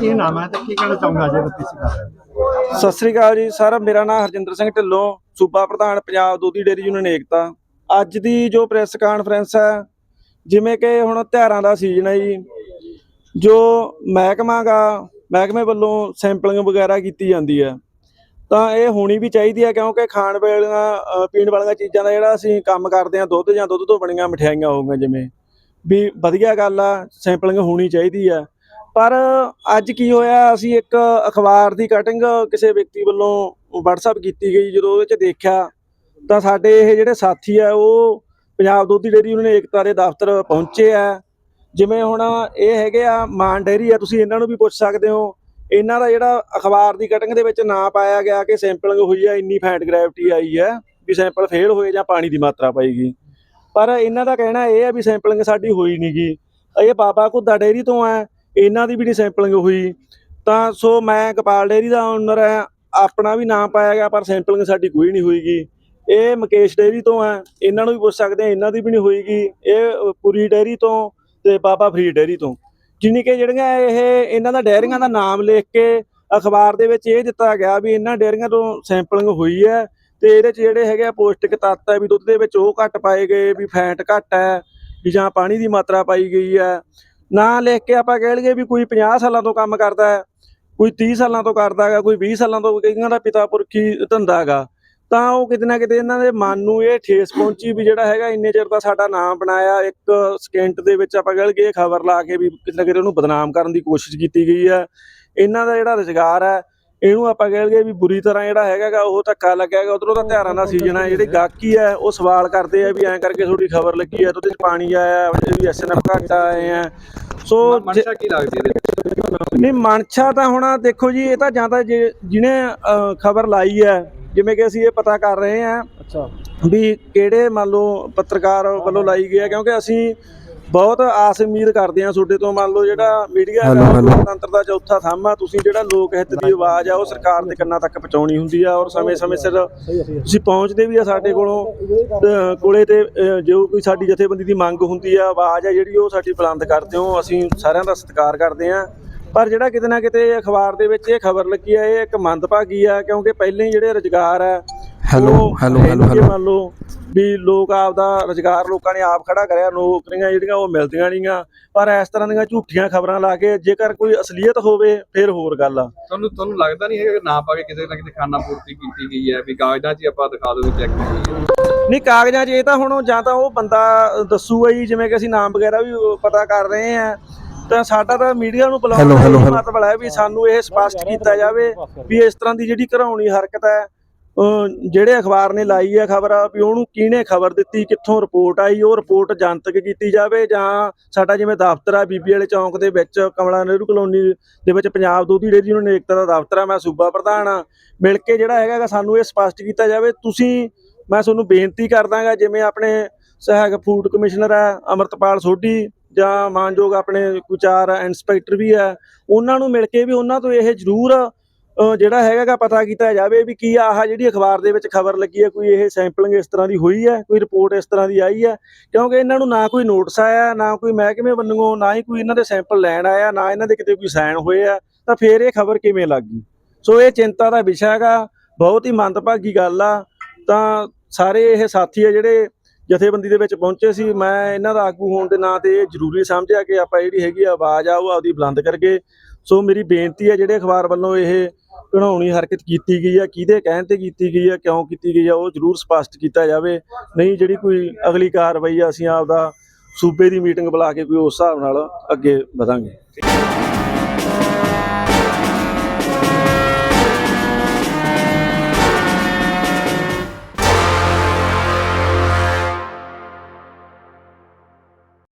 ਕੀ ਨਾਮ ਹੈ ਤੇ ਕੀ ਕਹਿਣਾ ਚਾਹੁੰਗਾ ਜੇ ਤੁਸੀਂ ਕਰ ਸਤਿ ਸ੍ਰੀ ਅਕਾਲ ਜੀ, ਸਰ ਮੇਰਾ ਨਾਮ ਹਰਜਿੰਦਰ ਸਿੰਘ ਢਿੱਲੋਂ, ਸੂਬਾ ਪ੍ਰਧਾਨ ਪੰਜਾਬ ਦੁੱਧੀ ਡੇਅਰੀ ਯੂਨੀਅਨ ਏਕਤਾ। ਅੱਜ ਦੀ ਜੋ ਪ੍ਰੈਸ ਕਾਨਫਰੰਸ ਹੈ, ਜਿਵੇਂ ਕਿ ਹੁਣ ਤਿਉਹਾਰਾਂ ਦਾ ਸੀਜ਼ਨ ਹੈ ਜੀ, ਜੋ ਮਹਿਕਮਾ ਗਾ, ਮਹਿਕਮੇ ਵੱਲੋਂ ਸੈਂਪਲਿੰਗ ਵਗੈਰਾ ਕੀਤੀ ਜਾਂਦੀ ਹੈ। ਤਾਂ ਇਹ ਹੋਣੀ ਵੀ ਚਾਹੀਦੀ ਹੈ, ਕਿਉਂਕਿ ਖਾਣ ਵਾਲੀਆਂ ਪੀਣ ਵਾਲੀਆਂ ਚੀਜ਼ਾਂ ਦਾ ਜਿਹੜਾ ਅਸੀਂ ਕੰਮ ਕਰਦੇ ਹਾਂ, ਦੁੱਧ ਜਾਂ ਦੁੱਧ ਤੋਂ ਬਣੀਆਂ ਮਠਿਆਈਆਂ ਹੋਊਗੀਆਂ ਜਿਵੇਂ। ਵੀ ਵਧੀਆ ਗੱਲ ਆ, ਸੈਂਪਲਿੰਗ ਹੋਣੀ ਚਾਹੀਦੀ ਆ ਪਰ ਅੱਜ ਕੀ ਹੋਇਆ, ਅਸੀਂ ਇੱਕ ਅਖਬਾਰ ਦੀ ਕਟਿੰਗ ਕਿਸੇ ਵਿਅਕਤੀ ਵੱਲੋਂ WhatsApp ਕੀਤੀ ਗਈ, ਜਦੋਂ ਉਹਦੇ 'ਚ ਦੇਖਿਆ ਤਾਂ ਸਾਡੇ ਇਹ ਜਿਹੜੇ ਸਾਥੀ ਆ, ਉਹ ਪੰਜਾਬ ਦੁੱਧ ਡੇਅਰੀ ਉਹਨਾਂ ਨੇ ਏਕਤਾ ਦੇ ਦਫ਼ਤਰ ਪਹੁੰਚੇ ਆ। ਜਿਵੇਂ ਹੁਣ ਇਹ ਹੈਗੇ ਆ, ਮਾਨ ਡੇਅਰੀ ਆ, ਤੁਸੀਂ ਇਹਨਾਂ ਨੂੰ ਵੀ ਪੁੱਛ ਸਕਦੇ ਹੋ। ਇਹਨਾਂ ਦਾ ਜਿਹੜਾ ਅਖਬਾਰ ਦੀ ਕਟਿੰਗ ਦੇ ਵਿੱਚ ਨਾਂ ਪਾਇਆ ਗਿਆ ਕਿ ਸੈਂਪਲਿੰਗ ਹੋਈ ਆ, ਇੰਨੀ ਫੈਟ ਗ੍ਰੈਵਿਟੀ ਆਈ ਹੈ ਵੀ ਸੈਂਪਲ ਫੇਲ ਹੋਏ ਜਾਂ ਪਾਣੀ ਦੀ ਮਾਤਰਾ ਪਾਈਗੀ ਪਰ ਇਹਨਾਂ ਦਾ ਕਹਿਣਾ ਇਹ ਹੈ ਵੀ ਸੈਂਪਲਿੰਗ ਸਾਡੀ ਹੋਈ ਨਹੀਂਗੀ ਇਹ ਬਾਬਾ ਕੁੱਦਾ ਡੇਅਰੀ ਤੋਂ ਆ ਇਹਨਾਂ ਦੀ ਵੀ ਨਹੀਂ ਸੈਂਪਲਿੰਗ ਹੋਈ। ਤਾਂ ਸੋ ਮੈਂ ਗੋਪਾਲ ਡੇਅਰੀ ਦਾ ਓਨਰ ਹੈ ਆਪਣਾ ਵੀ ਨਾਮ ਪਾਇਆ ਗਿਆ ਪਰ ਸੈਂਪਲਿੰਗ ਸਾਡੀ ਕੋਈ ਨਹੀਂ ਹੋਈਗੀ। ਇਹ ਮੁਕੇਸ਼ ਡੇਅਰੀ ਤੋਂ ਹੈ ਇਹਨਾਂ ਨੂੰ ਵੀ ਪੁੱਛ ਸਕਦੇ ਆ ਇਹਨਾਂ ਦੀ ਵੀ ਨਹੀਂ ਹੋਈਗੀ। ਇਹ ਅ, ਪੁਰੀ ਡੇਅਰੀ ਤੋਂ ਤੇ ਬਾਬਾ ਫਰੀਦ ਡੇਅਰੀ ਤੋਂ। ਜਿਨੀ ਕਿ ਜਿਹੜੀਆਂ ਇਹ ਇਹਨਾਂ ਦਾ ਡੇਅਰੀਆਂ ਦਾ ਨਾਮ ਲਿਖ ਕੇ ਅਖਬਾਰ ਦੇ ਵਿੱਚ ਇਹ ਦਿੱਤਾ ਗਿਆ ਵੀ ਇਹਨਾਂ ਡੇਅਰੀਆਂ ਤੋਂ ਸੈਂਪਲਿੰਗ ਹੋਈ ਹੈ ਤੇ ਇਹਦੇ ਚ ਜਿਹੜੇ ਹੈਗੇ ਆ ਪੌਸ਼ਟਿਕ ਤੱਤ ਹੈ ਵੀ ਦੁੱਧ ਦੇ ਵਿੱਚ ਉਹ ਘੱਟ ਪਾਏ ਗਏ ਵੀ ਫੈਟ ਘੱਟ ਹੈ ਵੀ ਜਾਂ ਪਾਣੀ ਦੀ ਮਾਤਰਾ ਪਾਈ ਗਈ ਹੈ। ਨਾਂ ਲਿਖ ਕੇ ਆਪਾਂ ਕਹਿ ਲਈਏ ਵੀ ਕੋਈ 50 ਸਾਲਾਂ ਤੋਂ ਕੰਮ ਕਰਦਾ ਹੈ, ਕੋਈ 30 ਸਾਲਾਂ ਤੋਂ ਕਰਦਾ ਹੈਗਾ, ਕੋਈ 20 ਸਾਲਾਂ ਤੋਂ ਕਈਆਂ ਦਾ ਪਿਤਾ ਪੁਰਖੀ ਧੰਦਾ ਹੈਗਾ, ਤਾਂ ਉਹ ਕਿਤੇ ਨਾ ਕਿਤੇ ਇਹਨਾਂ ਦੇ ਮਨ ਨੂੰ ਇਹ ਠੇਸ ਪਹੁੰਚੀ ਵੀ ਜਿਹੜਾ ਹੈਗਾ ਇੰਨੇ ਚਿਰ ਦਾ ਸਾਡਾ ਨਾਮ ਬਣਾਇਆ, ਇੱਕ ਸਕਿੰਟ ਦੇ ਵਿੱਚ ਆਪਾਂ ਕਹਿ ਲਈਏ ਖਬਰ ਲਾ ਕੇ ਵੀ ਕਿਤੇ ਨਾ ਕਿਤੇ ਉਹਨੂੰ ਬਦਨਾਮ ਕਰਨ ਦੀ ਕੋਸ਼ਿਸ਼ ਕੀਤੀ ਗਈ ਹੈ, ਇਹਨਾਂ ਦਾ ਜਿਹੜਾ ਰੁਜ਼ਗਾਰ ਹੈ ਇਹਨੂੰ ਆਪਾਂ ਕਹਿ ਲਈਏ ਵੀ ਬੁਰੀ ਤਰ੍ਹਾਂ ਜਿਹੜਾ ਹੈਗਾਗਾ ਉਹ ਧੱਕਾ ਲੱਗਿਆ ਹੈਗਾ ਉਧਰੋਂ ਤਾਂ ਤਿਉਹਾਰਾਂ ਦਾ ਸੀਜ਼ਨ ਹੈ ਜਿਹੜੇ ਗਾਹਕੀ ਹੈ ਉਹ ਸਵਾਲ ਕਰਦੇ ਆ ਵੀ ਐਂ ਕਰਕੇ ਤੁਹਾਡੀ ਖਬਰ ਲੱਗੀ ਹੈ ਤੇ ਉਹਦੇ ਚ ਪਾਣੀ ਆਇਆ ਵੀ ਐਸਐਨਐਫ ਘੱਟ ਆਏ ਆ। ਸੋ ਮਨਸ਼ਾ ਕੀ ਲੱਗਦੀ ਇਹਦੇ ਵਿੱਚ? ਨਹੀਂ ਮਨਸ਼ਾ ਤਾਂ ਹੁਣ ਦੇਖੋ ਜੀ ਇਹ ਤਾਂ ਜਾਂ ਤਾਂ ਜਿਹਨੇ ਖਬਰ ਲਾਈ ਹੈ ਜਿਵੇਂ ਕਿ ਅਸੀਂ ਇਹ ਪਤਾ ਕਰ ਰਹੇ ਹਾਂ ਅੱਛਾ। ਵੀ ਕਿਹੜੇ ਮੰਨ ਲਓ ਪੱਤਰਕਾਰ ਵੱਲੋਂ ਲਾਈ ਗਈ ਹੈ ਕਿਉਂਕਿ ਅਸੀਂ ਬਹੁਤ ਆਸ ਉਮੀਦ ਕਰਦੇ ਹਾਂ ਤੁਹਾਡੇ ਤੋਂ ਮੰਨ ਲਓ ਜਿਹੜਾ ਮੀਡੀਆ ਹੈ ਲੋਕਤੰਤਰ ਦਾ ਚੌਥਾ ਥੰਮ ਆ ਤੁਸੀਂ ਜਿਹੜਾ ਲੋਕ ਹਿੱਤ ਦੀ ਆਵਾਜ਼ ਆ ਉਹ ਸਰਕਾਰ ਦੇ ਕੰਨਾਂ ਤੱਕ ਪਹੁੰਚਾਉਣੀ ਹੁੰਦੀ ਆ ਔਰ ਸਮੇਂ-ਸਮੇਂ ਸਿਰ ਤੁਸੀਂ ਪਹੁੰਚਦੇ ਵੀ ਆ ਸਾਡੇ ਕੋਲੋਂ ਕੋਲੇ ਤੇ ਜੋ ਕੋਈ ਸਾਡੀ ਜਥੇਬੰਦੀ ਦੀ ਮੰਗ ਹੁੰਦੀ ਆ ਆਵਾਜ਼ ਆ ਜਿਹੜੀ ਉਹ ਸਾਡੀ ਬੁਲੰਦ ਕਰਦੇ ਹੋ ਅਸੀਂ ਸਾਰਿਆਂ ਦਾ ਸਤਿਕਾਰ ਕਰਦੇ ਆ ਪਰ ਜਿਹੜਾ ਕਿਤੇ ਨਾ ਕਿਤੇ ਅਖਬਾਰ ਦੇ ਵਿੱਚ ਇਹ ਖਬਰ ਲੱਗੀ ਆ ਇਹ ਇੱਕ ਮੰਦਭਾਗੀ ਆ ਕਿਉਂਕਿ ਪਹਿਲਾਂ ਹੀ ਜਿਹੜੇ ਰੁਜ਼ਗਾਰ ਆ ਹੈਲੋ ਹੈਲੋ ਹੈਲੋ ਹੈਲੋ। ਮੰਨ ਲਓ ਵੀ ਲੋਕ ਆਪਦਾ ਰੁਜ਼ਗਾਰ ਲੋਕਾਂ ਨੇ ਆਪ ਖੜਾ ਕਰਿਆ ਨੌਕਰੀਆਂ ਜਿਹੜੀਆਂ ਉਹ ਮਿਲਦੀਆਂ ਨਹੀਂਆਂ ਪਰ ਇਸ ਤਰ੍ਹਾਂ ਦੀਆਂ ਝੂਠੀਆਂ ਖਬਰਾਂ ਲਾ ਕੇ ਜੇਕਰ ਕੋਈ ਅਸਲੀਅਤ ਹੋਵੇ ਫਿਰ ਹੋਰ ਗੱਲ ਆ। ਤੁਹਾਨੂੰ ਤੁਹਾਨੂੰ ਲੱਗਦਾ ਨਹੀਂ ਹੈਗਾ ਕਿ ਨਾ ਪਾ ਕੇ ਕਿਸੇ ਨਾ ਕਿਸੇ ਖਾਨਾ ਪੂਰਤੀ ਕੀਤੀ ਗਈ ਹੈ ਵੀ ਕਾਗਜ਼ਾਂ 'ਚ ਆਪਾਂ ਦਿਖਾ ਦੋ ਵੀ ਚੈੱਕ ਨਹੀਂ ਕਾਗਜ਼ਾਂ 'ਚ ਇਹ ਤਾਂ ਹੁਣ ਜਾਂ ਤਾਂ ਉਹ ਬੰਦਾ ਦੱਸੂਗਾ ਜੀ ਜਿਵੇਂ ਕਿ ਅਸੀਂ ਨਾਮ ਵਗੈਰਾ ਵੀ ਪਤਾ ਕਰ ਰਹੇ ਆ ਤਾਂ ਸਾਡਾ ਤਾਂ ਮੀਡੀਆ ਨੂੰ ਬੁਲਾਉਣ ਦਾ. ਮਤਲਬ ਹੈ ਵੀ ਸਾਨੂੰ ਇਹ ਸਪਸ਼ਟ ਕੀਤਾ ਜਾਵੇ ਵੀ ਇਸ ਤਰ੍ਹਾਂ ਦੀ ਜਿਹੜੀ ਘਰਾਉਣੀ ਹਰਕਤ ਹੈ ਜਿਹੜੇ ਅਖਬਾਰ ਨੇ ਲਾਈ ਹੈ ਖਬਰ ਵੀ ਉਹਨੂੰ ਕਿਹਨੇ ਖਬਰ ਦਿੱਤੀ, ਕਿੱਥੋਂ ਰਿਪੋਰਟ ਆਈ, ਉਹ ਰਿਪੋਰਟ ਜਨਤਕ ਕੀਤੀ ਜਾਵੇ ਜਾਂ ਸਾਡਾ ਜਿਵੇਂ ਦਫ਼ਤਰ ਆ, ਬੀਬੀ ਵਾਲੇ ਚੌਂਕ ਦੇ ਵਿੱਚ ਕਮਲਾ ਨਹਿਰੂ ਕਲੋਨੀ ਦੇ ਵਿੱਚ ਪੰਜਾਬ ਦੋਧੀ ਡੇਅਰੀ ਯੂਨੀਅਨ ਏਕਤਾ ਦਾ ਦਫ਼ਤਰ ਆ, ਮੈਂ ਸੂਬਾ ਪ੍ਰਧਾਨ ਆ। ਮਿਲ ਕੇ ਜਿਹੜਾ ਹੈਗਾ ਸਾਨੂੰ ਇਹ ਸਪਸ਼ਟ ਕੀਤਾ ਜਾਵੇ, ਤੁਸੀਂ, ਮੈਂ ਤੁਹਾਨੂੰ ਬੇਨਤੀ ਕਰਦਾਗਾ, ਜਿਵੇਂ ਆਪਣੇ ਸਹਾਇਕ ਫੂਡ ਕਮਿਸ਼ਨਰ ਹੈ ਅਮਰਤਪਾਲ ਸੋਢੀ ਜਾਂ ਮਾਨਯੋਗ ਆਪਣੇ ਕੋਈ ਚਾਰ ਇੰਸਪੈਕਟਰ ਵੀ ਹੈ ਉਹਨਾਂ ਨੂੰ ਮਿਲ ਕੇ ਵੀ ਉਹਨਾਂ ਤੋਂ ਇਹ ਜ਼ਰੂਰ ਜਿਹੜਾ ਹੈਗਾ ਪਤਾ ਕੀਤਾ ਜਾਵੇ ਵੀ ਕੀ ਆਹ ਜਿਹੜੀ ਅਖਬਾਰ ਦੇ ਵਿੱਚ ਖਬਰ ਲੱਗੀ ਹੈ, ਕੋਈ ਇਹ ਸੈਂਪਲਿੰਗ ਇਸ ਤਰ੍ਹਾਂ ਦੀ ਹੋਈ ਹੈ, ਕੋਈ ਰਿਪੋਰਟ ਇਸ ਤਰ੍ਹਾਂ ਦੀ ਆਈ ਹੈ? ਕਿਉਂਕਿ ਇਹਨਾਂ ਨੂੰ ਨਾ ਕੋਈ ਨੋਟਿਸ ਆਇਆ, ਨਾ ਕੋਈ ਮਹਿਕਮੇ ਵੱਲੋਂ, ਨਾ ਹੀ ਕੋਈ ਇਹਨਾਂ ਦੇ ਸੈਂਪਲ ਲੈਣ ਆਇਆ, ਨਾ ਇਹਨਾਂ ਦੇ ਕਿਤੇ ਕੋਈ ਸਾਈਨ ਹੋਏ ਆ, ਤਾਂ ਫਿਰ ਇਹ ਖਬਰ ਕਿਵੇਂ ਲੱਗ ਗਈ? ਸੋ ਇਹ ਚਿੰਤਾ ਦਾ ਵਿਸ਼ਾ ਹੈਗਾ, ਬਹੁਤ ਹੀ ਮੰਦਭਾਗੀ ਗੱਲ ਆ। ਤਾਂ ਸਾਰੇ ਇਹ ਸਾਥੀ ਆ ਜਿਹੜੇ ਜਥੇਬੰਦੀ ਦੇ ਵਿੱਚ ਪਹੁੰਚੇ ਸੀ, ਮੈਂ ਇਹਨਾਂ ਦਾ ਆਗੂ ਹੋਣ ਦੇ ਨਾਂ ਤੇ ਇਹ ਜ਼ਰੂਰੀ ਸਮਝਿਆ ਕਿ ਆਪਾਂ ਜਿਹੜੀ ਹੈਗੀ ਆਵਾਜ਼ ਆ, ਉਹ ਆਪਦੀ ਬੁਲੰਦ ਕਰਕੇ। ਸੋ ਮੇਰੀ ਬੇਨਤੀ ਹੈ ਜਿਹੜੇ ਅਖਬਾਰ ਵੱਲੋਂ ਇਹ ਘਣਾਉਣੀ ਹਰਕਤ ਕੀਤੀ ਗਈ ਹੈ ਕਿਹਦੇ ਕਹਿਣ ਤੇ ਕੀਤੀ ਗਈ ਹੈ ਕਿਉਂ ਕੀਤੀ ਗਈ ਆ, ਉਹ ਜ਼ਰੂਰ ਸਪਸ਼ਟ ਕੀਤਾ ਜਾਵੇ। ਨਹੀਂ, ਜਿਹੜੀ ਕੋਈ ਅਗਲੀ ਕਾਰਵਾਈ ਆ, ਅਸੀਂ ਆਪਦਾ ਸੂਬੇ ਦੀ ਮੀਟਿੰਗ ਬੁਲਾ ਕੇ ਕੋਈ ਉਸ ਹਿਸਾਬ ਨਾਲ ਅੱਗੇ ਵਧਾਂਗੇ।